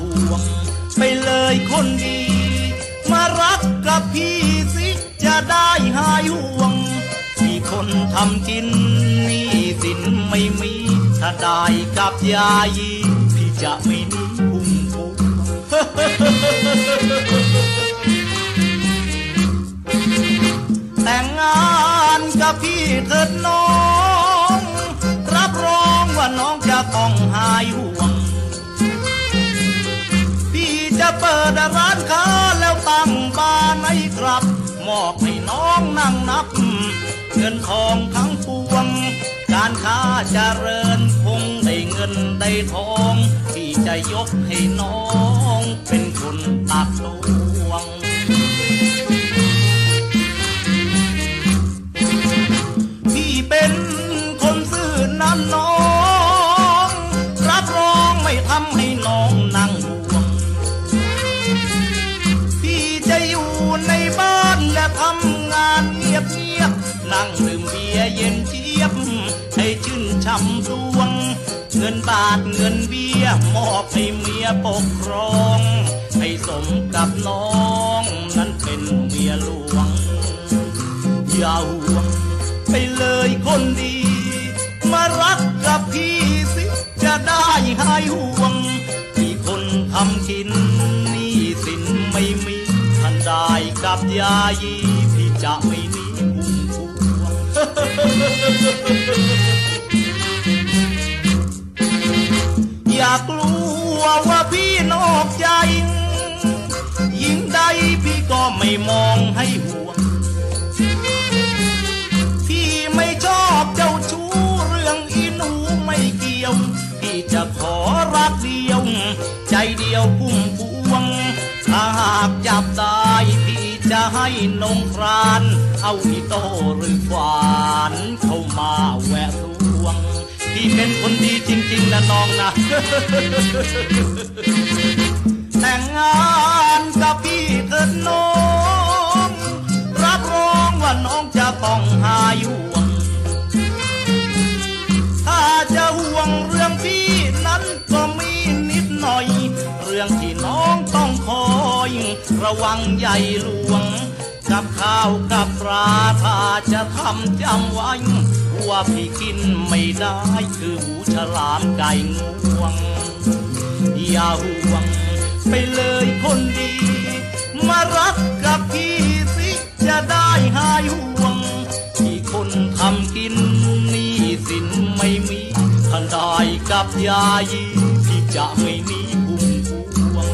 ห่วง ไปเลยคนดี มารักกับพี่สิจะได้หายห่วง มีคนทำกินนี่สินไม่มี ถ้าได้กับยายีพี่จะไม่นิ่งคุ้มพุ่งแต่งงานกับพี่เถิดน้อง รับรองว่าน้องจะต้องหายห่วง เปิดร้านค้าแล้วตั้งบ้านให้ครับ มอบให้น้องนั่งนับ เงินทองทั้งปวง การค้าเจริญคงได้เงินได้ทองพี่จะยกให้น้องเป็นคนตักตวงพี่เป็นคนซื่อนั้นน้อง รับรองไม่ทำให้น้องนั่ง ยบเงียบนั่งดื่มเบียร์เย็นเจี๊ยบ ให้ชื่นช่ำดวง เงินบาทเงินเบี้ยมอบให้เมียปกครอง ให้สมกับน้อง นั้นเป็นเมียหลวงอย่าห่วงไปเลยคนดี มารักกับพี่สิ จะได้หายห่วงที่คนทำกินนี่สินไม่มีทันได้กับยายี อย่ากลัวว่าพี่นอกใจ ยิ่งใดพี่ก็ไม่มองให้ห่วง พี่ไม่ชอบเจ้าชู้เรื่องอีหนูไม่เกี่ยว พี่จะขอรักเดียว ใจเดียวพุ่มพวง ถ้าหากจับได้ จะให้นงคราน เอาอีโตหรือขวานเข้ามาแหวะลวงพี่เป็นคนดีจริง ๆ นะน้องนะ แต่งงานกับพี่เถิดน้อง รับรองว่าน้องจะต้องหายห่วงถ้าจะห่วงเรื่องพี่นั้นก็มีนิดหน่อย เรื่องที่น้องต้องคอย ระวังใหญ่ลวง กับข้าวกับปลาถ้าจะทำจำไว้ว่าพี่กินไม่ได้คือหูฉลามไก่งวง อย่าห่วงไปเลยคนดี มารักกับพี่สิจะได้หายห่วง ที่คนทำกินนี่สินไม่มีทันได้กับยายีที่จะไม่มีพุ่มพวง